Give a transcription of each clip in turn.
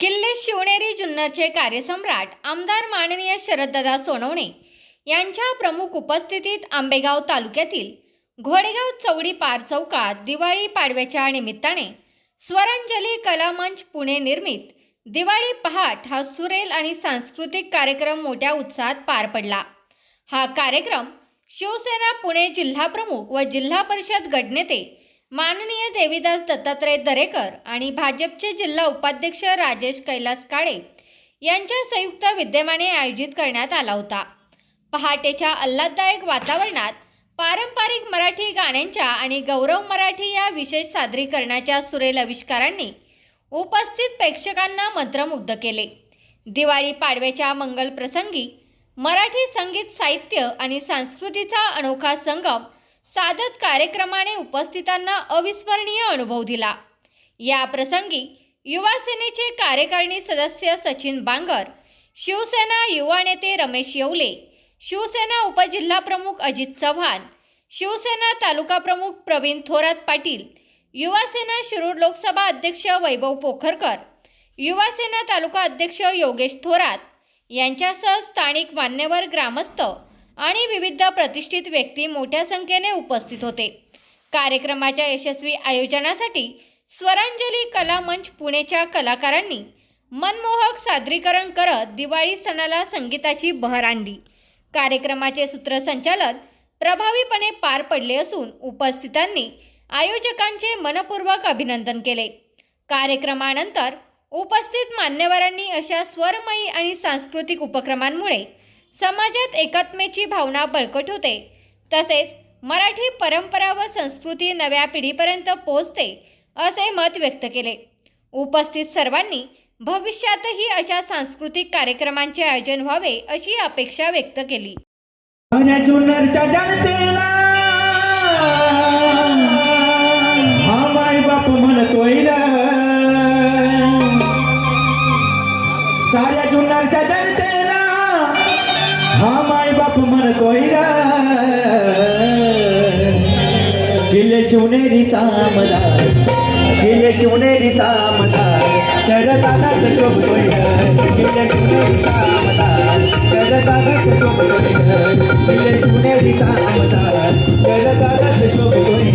किल्ले शिवनेरी जुन्नरचे कार्यसम्राट आमदार माननीय शरददादा सोनवणे यांच्या प्रमुख उपस्थितीत आंबेगाव तालुक्यातील घोडेगाव चौडी पार चौकात दिवाळी पाडव्याच्या निमित्ताने स्वरांजली कलामंच पुणे निर्मित दिवाळी पहाट हा सुरेल आणि सांस्कृतिक कार्यक्रम मोठ्या उत्साहात पार पडला. हा कार्यक्रम शिवसेना पुणे जिल्हाप्रमुख व जिल्हा परिषद गटनेते माननीय देवीदास दत्तात्रय दरेकर आणि भाजपचे जिल्हा उपाध्यक्ष राजेश कैलास काळे यांच्या संयुक्त विद्यमाने आयोजित करण्यात आला होता. पहाटेच्या आल्हाददायक वातावरणात पारंपरिक मराठी गाण्यांच्या आणि गौरव मराठी या विशेष सादरीकरणाच्या सुरेल आविष्कारांनी उपस्थित प्रेक्षकांना मंत्रमुग्ध केले. दिवाळी पाडव्याच्या मंगल प्रसंगी मराठी संगीत साहित्य आणि संस्कृतीचा अनोखा संगम साधत कार्यक्रमाने उपस्थितांना अविस्मरणीय अनुभव दिला. या प्रसंगी युवा सेनेचे कार्यकारिणी सदस्य सचिन बांगर शिवसेना युवा नेते रमेश येवले शिवसेना उपजिल्हाप्रमुख अजित चव्हाण शिवसेना तालुका प्रमुख प्रवीण थोरात पाटील युवासेना शिरूर लोकसभा अध्यक्ष वैभव पोखरकर युवासेना तालुका अध्यक्ष योगेश थोरात यांच्यासह स्थानिक मान्यवर ग्रामस्थ आणि विविध प्रतिष्ठित व्यक्ती मोठ्या संख्येने उपस्थित होते. कार्यक्रमाच्या यशस्वी आयोजनासाठी स्वरांजली कला मंच पुणेच्या कलाकारांनी मनमोहक सादरीकरण करत दिवाळी सणाला संगीताची बहर आणली. कार्यक्रमाचे सूत्रसंचालन प्रभावीपणे पार पडले असून उपस्थितांनी आयोजकांचे मनपूर्वक अभिनंदन केले. कार्यक्रमानंतर उपस्थित मान्यवरांनी अशा स्वरमयी आणि सांस्कृतिक उपक्रमांमुळे समाजात एकात्मेची भावना बळकट होते. तसेच मराठी परंपरा व संस्कृती नव्या पिढीपर्यंत पोहोचते असे मत व्यक्त केले. उपस्थित सर्वांनी भविष्यातही अशा सांस्कृतिक कार्यक्रमांचे आयोजन व्हावे अशी अपेक्षा व्यक्त केली. शिवनेरीचा मदार. गेले शिवनेरीचा मदार. शरदादाच शोभतोय रे. किल्ले शिवनेरीचा मदार. शरदादाच शोभतोय रे. किल्ले शिवनेरीचा मदार. शरदादाच शोभतोय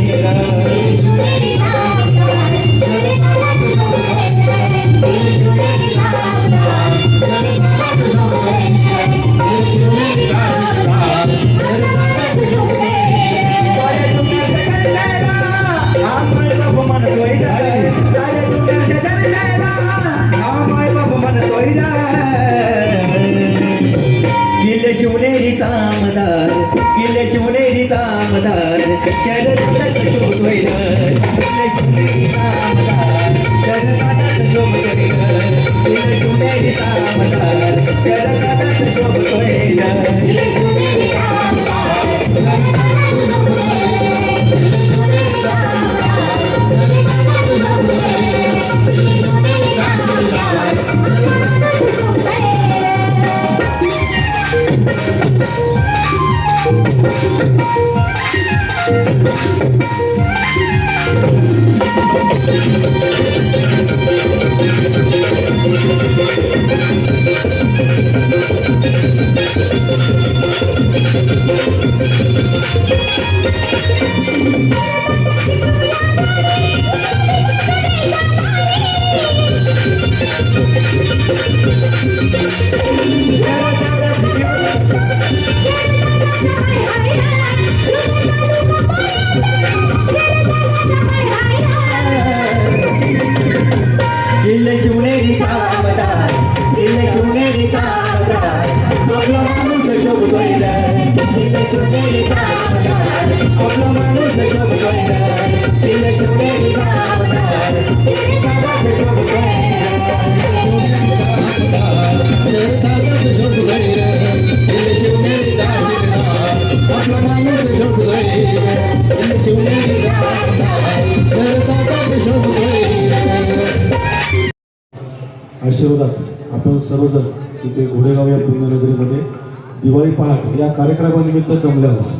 दिवाळी पहाट या कार्यक्रमानिमित्त जमल्या आहोत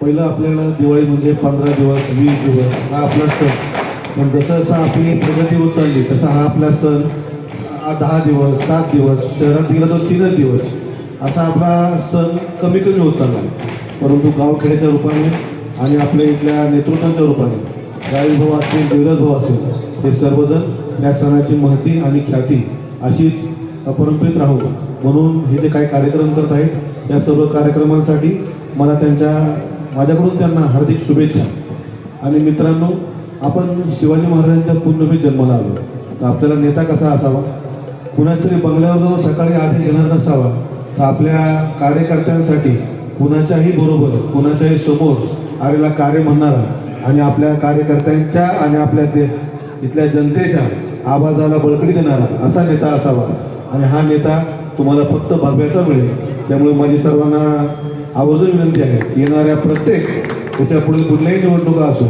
पहिलं आपल्याला दिवाळी म्हणजे पंधरा दिवस वीस दिवस हा आपला सण. पण जसं जसं आपली प्रगती होत चालली तसा हा आपला सण दहा दिवस सात दिवस शहरात गेला तर तीनच दिवस असा आपला सण कमी कमी होत चालला परंतु गावखेड्याच्या रूपाने आणि आपल्या इथल्या नेतृत्वाच्या रूपाने राजेश भाऊ असतील देवराज भाऊ असतील हे सर्वजण या सणाची महती आणि ख्याती अशीच परंपरेत राहू. म्हणून हे जे काही कार्यक्रम करत आहेत या सर्व कार्यक्रमांसाठी मला त्यांच्या माझ्याकडून त्यांना हार्दिक शुभेच्छा. आणि मित्रांनो आपण शिवाजी महाराजांच्या पुण्यभूमीत जन्माला आलो. तर आपल्याला नेता कसा असावा? कुणाच तरी बंगल्यावर सकाळी आधी येणार नसावा तर आपल्या कार्यकर्त्यांसाठी कुणाच्याही बरोबर कुणाच्याही समोर आलेला कार्य म्हणणारा आणि आपल्या कार्यकर्त्यांच्या आणि आपल्या दे इथल्या जनतेच्या आवाजाला बळकटी देणारा असा नेता असावा. आणि हा नेता तुम्हाला फक्त भव्याचा मिळेल. त्यामुळे माझी सर्वांना आवर्जून विनंती आहे की येणाऱ्या प्रत्येक त्याच्या पुढील कुठल्याही निवडणुका असो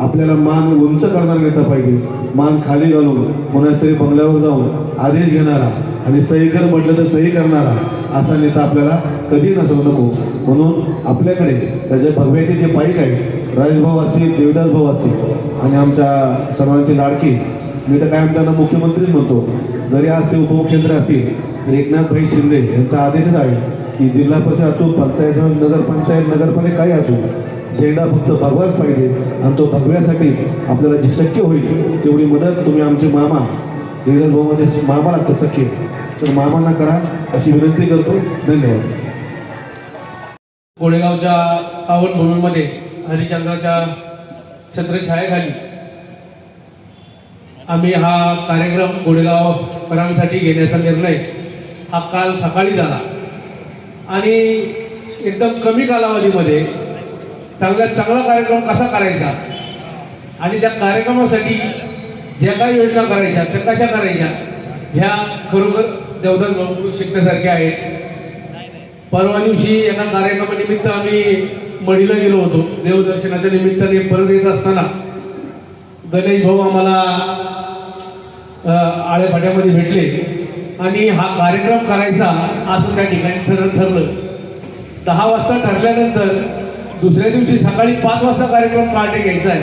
आपल्याला मान उंच करणारा नेता पाहिजे. मान खाली घालून कोणाच तरी बंगल्यावर जाऊन आदेश घेणारा आणि सही कर म्हटलं तर सही करणारा असा नेता आपल्याला कधी नसू नको. म्हणून आपल्याकडे त्याच्या भगव्याचे जे पाईक आहेत राजभाऊ असतील देवदास भाऊ असतील आणि आमच्या सर्वांची लाडकी मी तर काय त्यांना मुख्यमंत्रीच म्हणतो जरी आज ते उपमुख्यमंत्री असतील तर एकनाथभाई शिंदे यांचा आदेशच आहे की जिल्हा परिषद असो पंचायत नगरपंचायत नगरपालिका काही असो झेंडा फक्त भगवाच पाहिजे आणि तो भगव्यासाठीच आपल्याला जे शक्य होईल तेवढी मदत तुम्ही आमचे मामा देवदास भाऊ मामा लागतं सख्खे तर मामांना करा अशी विनंती करतो. धन्यवाद. गोडेगावच्या पावनभूमीमध्ये हरिचंद्राच्या छत्रछायेखाली आम्ही हा कार्यक्रम गोडेगावकरांसाठी घेण्याचा निर्णय हा काल सकाळी झाला. आणि एकदम कमी कालावधीमध्ये चांगल्यात चांगला कार्यक्रम कसा करायचा आणि त्या कार्यक्रमासाठी ज्या काही योजना करायच्या त्या कशा करायच्या ह्या खरोखर देवदास भाऊ शिकण्यासारख्या आहेत. परवा दिवशी एका कार्यक्रमानिमित्त आम्ही मढीला गेलो होतो. देवदर्शनाच्या निमित्ताने परत येत असताना गणेश भाऊ आम्हाला अ, आळेफाट्यामध्ये भेटले. आणि हा कार्यक्रम करायचा असं त्या ठिकाणी ठर ठरलं. दहा वाजता ठरल्यानंतर दुसऱ्या दिवशी सकाळी पाच वाजता कार्यक्रम पहाटे घ्यायचा आहे.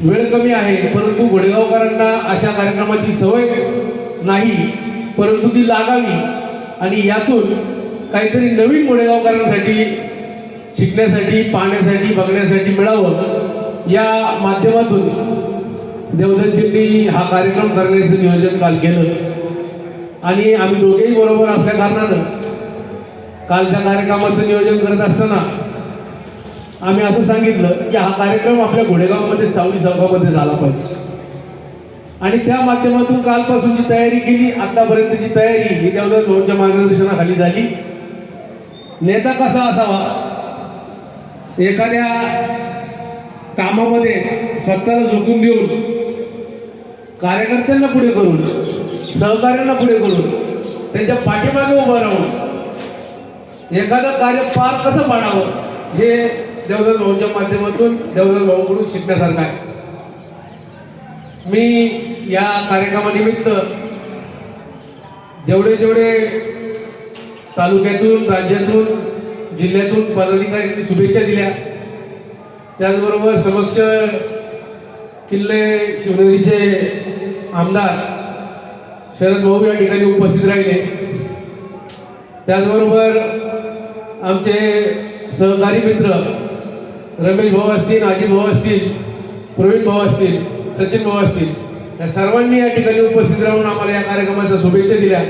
वेळ कमी आहे परंतु गोडेगावकरांना अशा कार्यक्रमाची सवय नाही परंतु ती लागावी. आणि यातून काहीतरी नवीन गोडेगावकरांसाठी शिकण्यासाठी पाहण्यासाठी बघण्यासाठी मिळावं. या माध्यमातून देवदत्तजींनी हा कार्यक्रम करण्याचं नियोजन काल केलं. आणि आम्ही दोघेही बरोबर असल्या कारणानं कालच्या कार्यक्रमाचं नियोजन करत असताना आम्ही असं सांगितलं की हा कार्यक्रम आपल्या घोडेगावमध्ये चावली चौकामध्ये झाला पाहिजे. आणि त्या माध्यमातून कालपासूनची तयारी केली आतापर्यंतची तयारी ही देवदास भाऊंच्या मार्गदर्शनाखाली झाली. नेता कसा असावा? एखाद्या कामामध्ये स्वतःला झोकून देऊन कार्यकर्त्यांना पुढे करून सहकार्यांना पुढे करून त्यांच्या पाठीमागे उभं राहून एखादं कार्य पार कसं पाडावं हे देवधर भाऊच्या माध्यमातून देवधर भाऊकडून शिकण्यासारखं आहे. मी या कार्यक्रमानिमित्त जेवढे जेवढे तालुक्यातून राज्यातून जिल्ह्यातून पदाधिकाऱ्यांनी शुभेच्छा दिल्या त्याचबरोबर समक्ष किल्ले शिवनेरीचे आमदार शरद भाऊ या ठिकाणी उपस्थित राहिले. त्याचबरोबर आमचे सहकारी मित्र रमेश भाऊ असतील अजित भाऊ असतील प्रवीण भाऊ असतील सचिन भाऊ असतील या सर्वांनी या ठिकाणी उपस्थित राहून आम्हाला या कार्यक्रमाच्या शुभेच्छा दिल्या.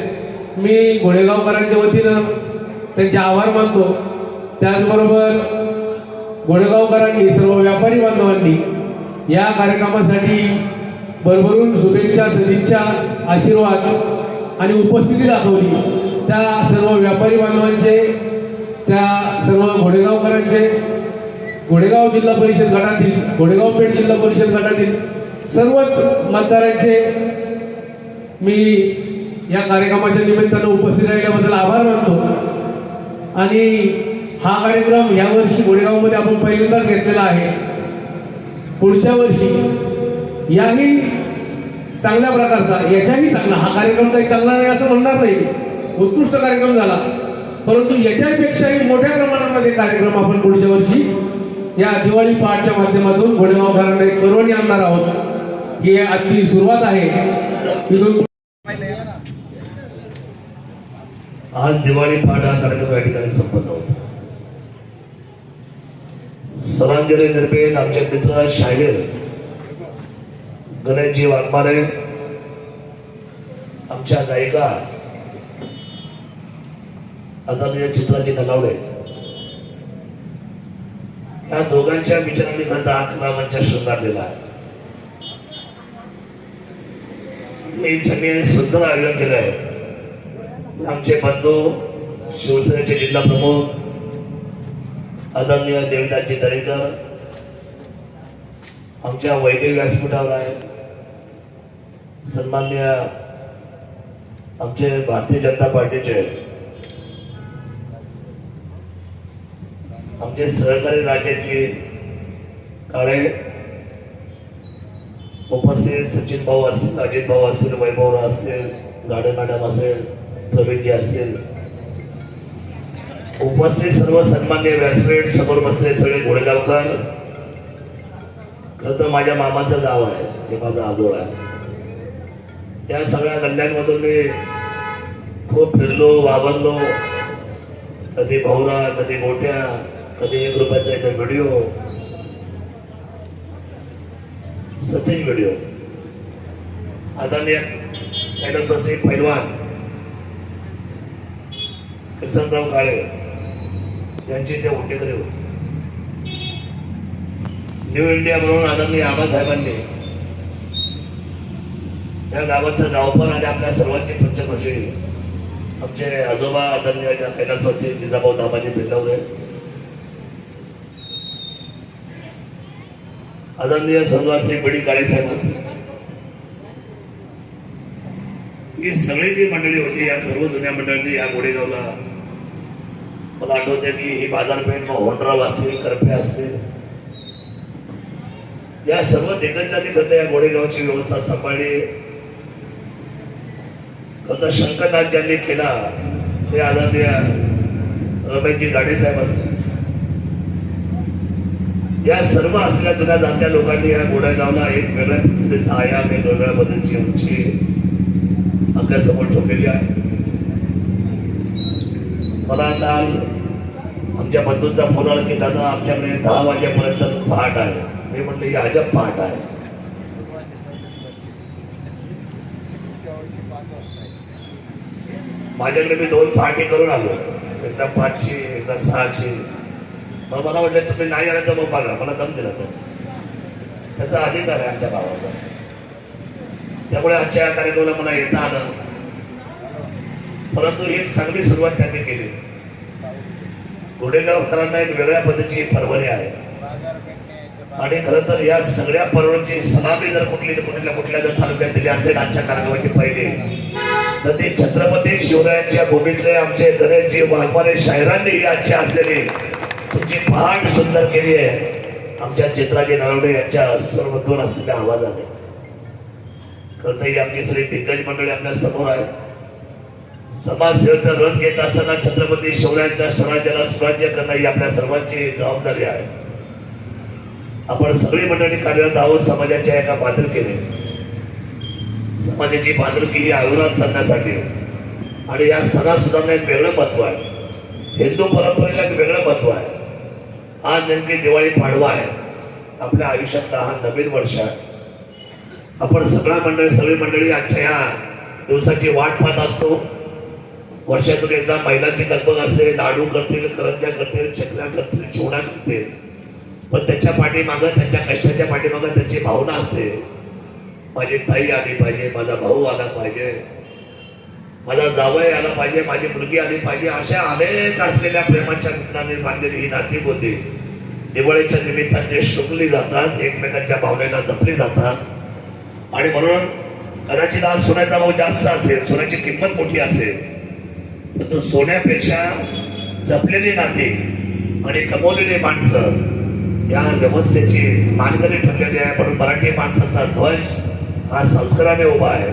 मी घोडेगावकरांच्या वतीनं त्यांचे आभार मानतो. त्याचबरोबर घोडेगावकरांनी सर्व व्यापारी बांधवांनी या कार्यक्रमासाठी भरभरून शुभेच्छा सदिच्छा आशीर्वाद आणि उपस्थिती दाखवली. त्या सर्व व्यापारी बांधवांचे त्या सर्व घोडेगावकरांचे घोडेगाव जिल्हा परिषद गटातील घोडेगाव पेठ जिल्हा परिषद गटातील सर्वच मतदारांचे मी या कार्यक्रमाच्या निमित्तानं उपस्थित राहिल्याबद्दल आभार मानतो. आणि हा कार्यक्रम यावर्षी घोडेगावमध्ये आपण पहिल्यांदाच घेतलेला आहे. पुढच्या वर्षी याही चांगल्या प्रकारचा याच्याही चांगला हा कार्यक्रम काही चांगला नाही असं म्हणणार नाही उत्कृष्ट कार्यक्रम झाला. परंतु याच्यापेक्षाही मोठ्या प्रमाणामध्ये कार्यक्रम आपण पुढच्या वर्षी या दिवाळी पहाटच्या माध्यमातून घोडेगावकरांना एक पर्वणी आणणार आहोत. ही आजची सुरुवात आहे. आज दिवाळी पहाट हा कार्यक्रम या ठिकाणी संपन्न होता. सलांगेरे निर्भेद आमचे मित्र शाहीर गणेशजी वाघमारे आमच्या गायिका आदरणीय चित्राजी नलावडे. या दोघांच्या विचारांनी खरं हा कलामांच्या शृंगारलेला आहे. त्यांनी सुंदर आयोजन केलं आहे. आमचे बंधू शिवसेनेचे जिल्हा प्रमुख आदरणीय देवदासजी दरेकर आमच्या वैदिक व्यासपीठावर आहे. सन्मान्य आमचे भारतीय जनता पार्टीचे आमचे सहकारी राजेशजी काळे उपस्थित सचिन भाऊ असतील अजित भाऊ असतील वैभवराव असतील गाडे मॅडम असेल प्रवीणजी असतील उपस्थित सर्व सन्मान्य व्यासपीठ समोर बसले सगळे घोडेगावकर खरं तर माझ्या मामाचं गाव आहे हे माझं आजोळ आहे. त्या सगळ्या गल्ल्यांमधून मी खूप फिरलो वावरलो. कधी भाऊरा कधी गोट्या कधी एक रुपयाचा इथे व्हिडिओ सतीश व्हिडिओ आदरणीय कैलासवासी पैलवान किसनराव काळे. यांचे त्या उंडेकरी होते. न्यू इंडिया म्हणून आदरणीय आबासाहेबांनी त्या गावाचं गावपण आणि आपल्या सर्वांची पंचकृषी आमचे आजोबा आदरणीय कैलासवासी जिजाभाऊ दामाजी बिल्लवरे आदरणीय सर्वासी बडी काळेसाहेब असतील. ही सगळी जी मंडळी होती या सर्व जुन्या मंडळी या गोडेगावला मला आठवते की ही बाजारपेठ मग होंडराव असतील करपे असतील. या सर्व दिग्गजांनी करता या गोडेगावची व्यवस्था सांभाळली. करता शंकरनाथ ज्यांनी केला ते आदरणीय रमेशजी गाडे साहेब असतील. या सर्व असलेल्या जुन्या जाणत्या लोकांनी या गोडेगावला एक वेगळ्या पद्धतीचा आयाम एक वेगळ्या पद्धतीची उंची आपल्यासमोर ठेवलेली आहे. मला आता आमच्या बंधूंचा फोन आला की दादा आमच्याकडे दहा वाजेपर्यंत पहाट आहे. मी म्हटलं ही अजब पहाट आहे. माझ्याकडे मी दोन पहाटे करून आलो. एकदा पाचशे एकदा सहाशे. मग मला म्हटलं तुम्ही नाही आला तर मग बघा मला दम दिला तर त्याचा अधिकार आहे आमच्या भावाचा. त्यामुळे आजच्या कार्यक्रमाला मला येता आलं. परंतु ही चांगली सुरुवात त्यांनी केली. गोडेगावकरांना एक वेगळ्या पद्धतीची परवणी आहे. आणि खरं तर या सगळ्या पर्वांची सलामी जर कुठली तर कुठल्या कुठल्या जर तालुक्यात दिली असेल आजच्या कार्यक्रमाची पहिले तर ते छत्रपती शिवरायांच्या भूमीतले आमचे गणेशजी वाघमारे शायरांनी आजची असलेली तुमची पहाट सुंदर केली आहे. आमच्या चित्राजी नळवडे यांच्या स्वरबद्धून असलेल्या आवाजाने. खरं तर ही आमची सगळी दिग्गज मंडळी आपल्यासमोर आहे समाजसेवेचा रथ घेत असताना छत्रपती शिवरायांच्या स्वराज्याला सुराज्य करणं ही आपल्या सर्वांची जबाबदारी आहे. आपण सगळी मंडळी कार्यरत आहोत समाजाच्या एका बांधिलकीने समाजाची बांधिलकी ही आयुरात चालण्यासाठी आणि या सणा सुद्धा एक वेगळं महत्त्व आहे. हिंदू परंपरेला एक वेगळं महत्त्व आहे. आज नेमकी दिवाळी पाडवा आहे. आपल्या आयुष्यातला हा नवीन वर्ष आहे. आपण सगळ्या मंडळी सगळी मंडळी आजच्या या दिवसाची वाट पाहत असतो. वर्षातून एकदा महिलांची लगबग असते लाडू करतील करंज्या करतील चकल्या करतील चिवडा करतील. पण त्याच्या पाठीमागं त्यांच्या कष्टाच्या पाठीमागं त्यांची भावना असते. माझी ताई आली पाहिजे माझा भाऊ आला पाहिजे. माझा जावई आला पाहिजे माझी मुलगी आली पाहिजे. अशा अनेक असलेल्या प्रेमाच्या घटनांनी बांधलेली ही नाती होती. दिवाळीच्या निमित्ताने ते शुकली जातात एकमेकांच्या भावनेला जपली जातात. आणि म्हणून कदाचित आज सोन्याचा भाव जास्त असेल सोन्याची किंमत मोठी असेल. तर तो सोन्यापेक्षा जपलेली नाती आणि कमवलेली माणसं या व्यवस्थेची मानकरी ठरलेली आहे. म्हणून मराठी माणसाचा ध्वज हा संस्काराने उभा आहे.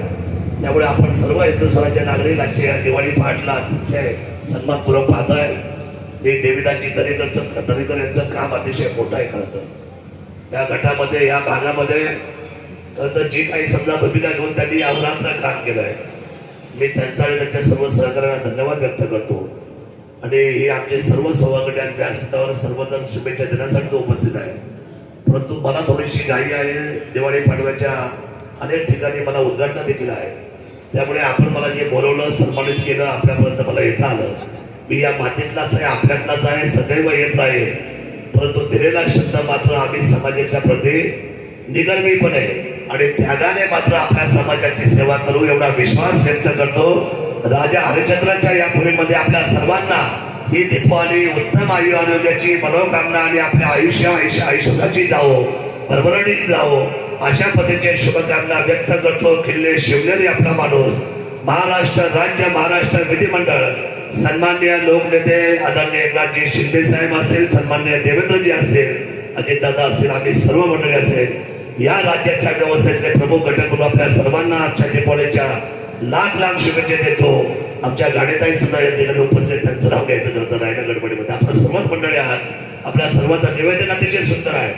त्यामुळे आपण सर्व हिंदू स्वराज्य नागरिकांचे या दिवाळी पहाटला अतिशय सन्मानपूर्वक आहे हे देविदाजी दरेकरचं दरेकर यांचं काम अतिशय मोठं आहे खरं तर. या गटामध्ये या भागामध्ये खरं तर जी काही समजा भूमिका घेऊन त्यांनी अवरात्र काम केलं आहे मी त्यांचा आणि त्यांच्या सर्व सहकार्यांना धन्यवाद व्यक्त करतो. आणि हे आमचे सर्व सभागट आज व्यासपीठावर सर्वजण शुभेच्छा देण्यासाठी उपस्थित आहे. परंतु मला थोडीशी घाई आहे. दिवाळी पाडव्याच्या अनेक ठिकाणी मला उद्घाटन देखील आहे. त्यामुळे आपण मला जे बोलवलं सन्मानित केलं आपल्यापर्यंत मला येता आलं. मी या मातीतलाच आहे आपल्यातलाच आहे सदैव येत आहे परंतु दिलेला शब्द मात्र आम्ही समाजाच्या प्रती निगर्मीपणे आणि त्यागाने मात्र आपल्या समाजाची सेवा करू एवढा विश्वास व्यक्त करतो. राजा हरिश्चंद्राच्या या भूमीमध्ये आपल्या सर्वांना ही दीपावली उत्तम आयु आरोग्याची मनोकामना आणि आपल्या आयुष्य आयुष्य आयुष्याची जावो भरभरणीत जावो अशा पद्धतीचे शुभकामना व्यक्त करतो किल्ले शिवनेरी आपला माणूस. महाराष्ट्र राज्य महाराष्ट्र विधिमंडळ. सन्मान्य लोकनेते आदरणीय एकनाथजी शिंदे साहेब असतील सन्मान्य देवेंद्रजी असतील अजितदादा असतील आम्ही सर्व मंडळी असेल या राज्याच्या व्यवस्थेतले प्रमुख घटक म्हणून आपल्या सर्वांना आजच्या दीपावलीच्या लाख लाख शुभेच्छा देतो. आमच्या गाडीताई सुद्धा या ठिकाणी उपस्थित. त्यांचं नाव घ्यायचं करतं रायगड गडबडीमध्ये आपण सर्वच मंडळी आहात. आपल्या सर्वांचं निवेदन अतिशय सुंदर आहे.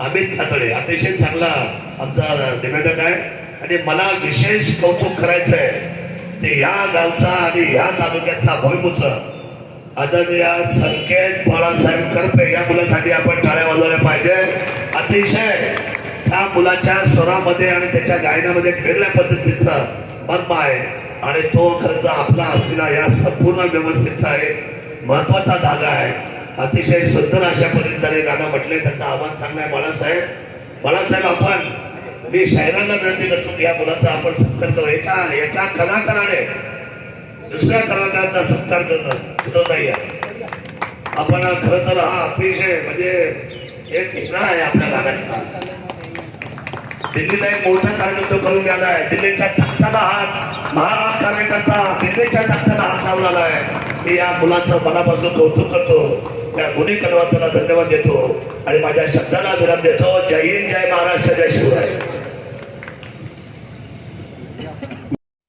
अमित खातडे अतिशय चांगला आमचा निवेदक आहे. आणि मला विशेष कौतुक करायचं आहे ते या गावचा आणि या तालुक्याचा भूमिपुत्र आता या संकेत बाळासाहेब करपे या मुलासाठी आपण टाळ्या वाजवल्या पाहिजे. अतिशय त्या मुलाच्या स्वरामध्ये आणि त्याच्या गायनामध्ये वेगळ्या पद्धतीचा मर्म आहे. आणि तो खर्च आपला असलेला या संपूर्ण व्यवस्थेचा एक महत्त्वाचा धागा आहे. अतिशय सुंदर अशा पद्धतीने गाणं म्हटलंय त्याचा आवाज चांगला आहे बाळासाहेब. बाळासाहेब आपण मी शायरांना विनंती करतो की या मुलाचा आपण सत्कार करू. एका एका कलाकाराने दुसऱ्या कलाकाराचा सत्कार करणं चित्रताई आहे. आपण खरं तर हा अतिशय म्हणजे एक हिरा आहे आपल्या भागातला दिल्लीला एक मोठा कार्यक्रम तो करून गेला आहे. दिल्लीच्या तख्ताला हात. महा कार्यकर्ता दिल्लीच्या तख्ताला हात लावलेला आहे. मी या मुलाचं मनापासून कौतुक करतो. त्या गुन्हे कलावंताला धन्यवाद देतो. आणि माझ्या शब्दाला विराम देतो. जय हिंद जय महाराष्ट्र जय शिवराय.